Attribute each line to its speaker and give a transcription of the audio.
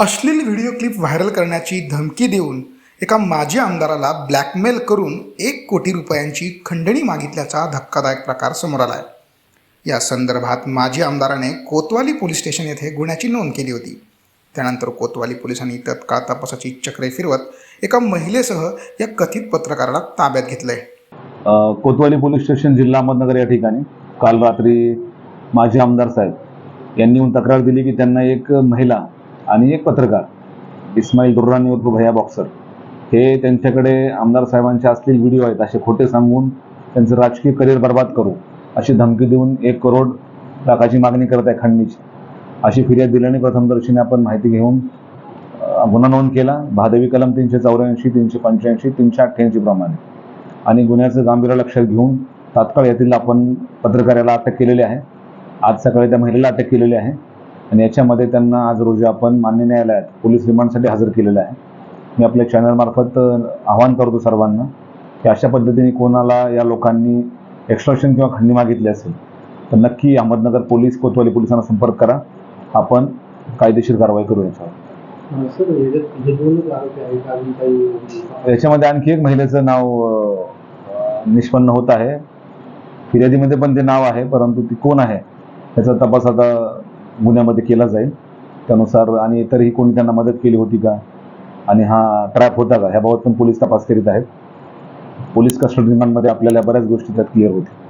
Speaker 1: अश्लील video clip viral करण्याची धमकी देऊन एका माजी आमदाराला ब्लॅकमेल करून एक कोटी रुपयांची खंडणी मागितल्याचा धक्कादायक प्रकार समोर आला आहे या संदर्भात माजी आमदाराने कोतवाली पोलीस स्टेशन येथे गुन्ह्याची नोंद केली होती. त्यानंतर कोतवाली पोलिसांनी तत्काळ तपासाची चक्रे फिरवत एका महिलेसह या कथित पत्रकाराला ताब्यात घेतलंय.
Speaker 2: आहे कोतवाली पोलीस स्टेशन जिल्हा अहमदनगर या ठिकाणी काल रात्री माजी आमदार साहेब यांनी तक्रार दिली की त्यांना एक महिला आणि एक पत्रकार इस्माईल दुर्रानी उर्फ भैया बॉक्सर. हे त्यांच्याकडे आमदार साहेबांचे असलेले व्हिडिओ आहेत असे खोटे सांगून त्यांचं राजकीय करिअर बर्बाद करू अशी धमकी देऊन एक करोड लाखाची मागणी करत आहे खंडणीची. अशी फिर्याद दिल्याने प्रथमदर्शीने आपण माहिती घेऊन गुन्हा नोंद केला. भादवी कलम तीनशे चौऱ्याऐंशी तीनशे पंच्याऐंशी तीनशे अठ्ठ्याऐंशी प्रमाणे. आणि गुन्ह्याचं गांभीर्य लक्षात घेऊन तात्काळ यातील आपण पत्रकाराला अटक केलेली आहे. आज सकाळी त्या महिलेला अटक केलेली आहे. आणि याच्यामध्ये त्यांना आज रोजी आपण मान्य न्यायालयात पोलीस रिमांडसाठी हजर केलेलं आहे. मी आपल्या चॅनलमार्फत आवाहन करतो सर्वांना की अशा पद्धतीने कोणाला या लोकांनी एक्स्ट्रॉशन किंवा खंडणी मागितली असेल तर नक्की अहमदनगर पोलीस कोतवाली पोलिसांना संपर्क करा. आपण कायदेशीर कारवाई करू याच्यावर. याच्यामध्ये आणखी एक महिलेचं नाव निष्पन्न होत आहे. फिर्यादीमध्ये पण ते नाव आहे परंतु ती कोण आहे याचा तपास आता गुन्ह्यामध्ये केला जाईल. त्यानुसार आणि इतरही कोणी त्यांना मदत केली होती का? आणि हा ट्रॅप होता का? ह्याबाबत पण पोलीस तपास करीत आहेत. पोलीस कस्टडी रिमांडमध्ये आपल्याला बऱ्याच गोष्टी त्यात क्लिअर होतील.